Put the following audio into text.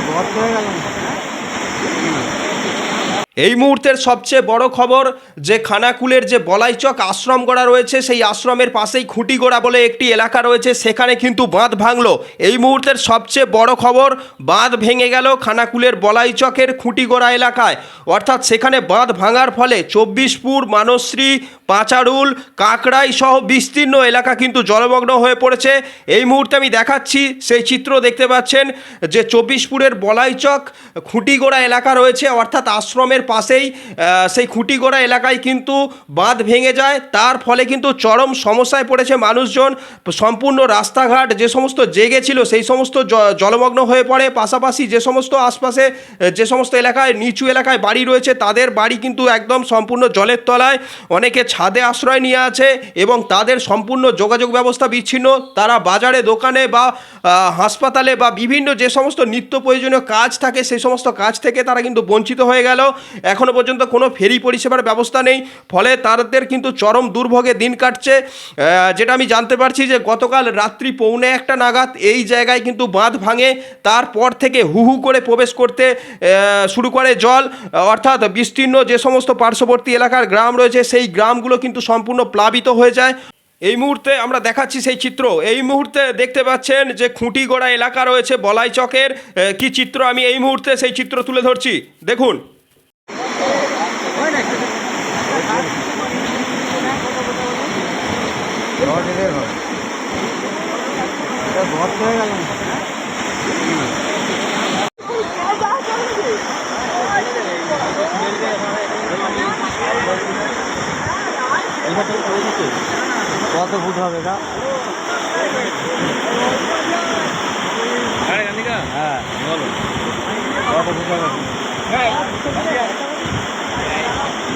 ভর্তি হয়ে গেল এই মুহূর্তের সবচেয়ে বড় খবর, যে খানাকুলের যে বলাইচক আশ্রম গড়া রয়েছে, সেই আশ্রমের পাশেই খুঁটিগোড়া বলে একটি এলাকা রয়েছে, সেখানে কিন্তু বাঁধ ভাঙলো। এই মুহূর্তের সবচেয়ে বড় খবর, বাঁধ ভেঙে গেল খানাকুলের বলাইচকের খুঁটিগোড়া এলাকায়। অর্থাৎ সেখানে বাঁধ ভাঙার ফলে চব্বিশপুর মানশ্রী পাঁচাড়ুল কাকড়াই সহ বিস্তীর্ণ এলাকা কিন্তু জলমগ্ন হয়ে পড়েছে। এই মুহূর্তে আমি দেখাচ্ছি, সেই চিত্র দেখতে পাচ্ছেন, যে চব্বিশপুরের বলাইচক খুঁটিগোড়া এলাকা রয়েছে, অর্থাৎ আশ্রমের পাশেই সেই খুঁটিগোড়া এলাকায় কিন্তু বাঁধ ভেঙে যায়। তার ফলে কিন্তু চরম সমস্যায় পড়েছে মানুষজন। সম্পূর্ণ রাস্তাঘাট যে সমস্ত জেগে ছিল, সেই সমস্ত জলমগ্ন হয়ে পড়ে। পাশাপাশি যে সমস্ত আশপাশে যে সমস্ত এলাকায়, নিচু এলাকায় বাড়ি রয়েছে, তাদের বাড়ি কিন্তু একদম সম্পূর্ণ জলের তলায়। অনেকে ছাদে আশ্রয় নিয়ে আছে এবং তাদের সম্পূর্ণ যোগাযোগ ব্যবস্থা বিচ্ছিন্ন। তারা বাজারে, দোকানে বা হাসপাতালে বা বিভিন্ন যে সমস্ত নিত্য প্রয়োজনীয় কাজ থাকে, সেই সমস্ত কাজ থেকে তারা কিন্তু বঞ্চিত হয়ে গেল। এখনও পর্যন্ত কোনো ফেরি পরিষেবার ব্যবস্থা নেই। ফলে তাদের কিন্তু চরম দুর্ভোগে দিন কাটছে। যেটা আমি জানতে পারছি যে গতকাল রাত্রি পৌনে একটা নাগাদ এই জায়গায় কিন্তু বাঁধ ভাঙে। তারপর থেকে হু হু করে প্রবেশ করতে শুরু করে জল। অর্থাৎ বিস্তীর্ণ যে সমস্ত পার্শ্ববর্তী এলাকার গ্রাম রয়েছে, সেই গ্রামগুলো কিন্তু সম্পূর্ণ প্লাবিত হয়ে যায়। এই মুহূর্তে আমরা দেখাচ্ছি সেই চিত্র। এই মুহূর্তে দেখতে পাচ্ছেন যে খুঁটিগড়া এলাকা রয়েছে বলাই চকের কি চিত্র? আমি এই মুহূর্তে সেই চিত্র তুলে ধরছি। দেখুন রডের ঘর ভর্তি হয়ে গেল কত ফুট হবে এটা হ্যাঁ বলো। কত ফুট হবে দুশো ফুট হবে গোলমাল হয়ে যাবে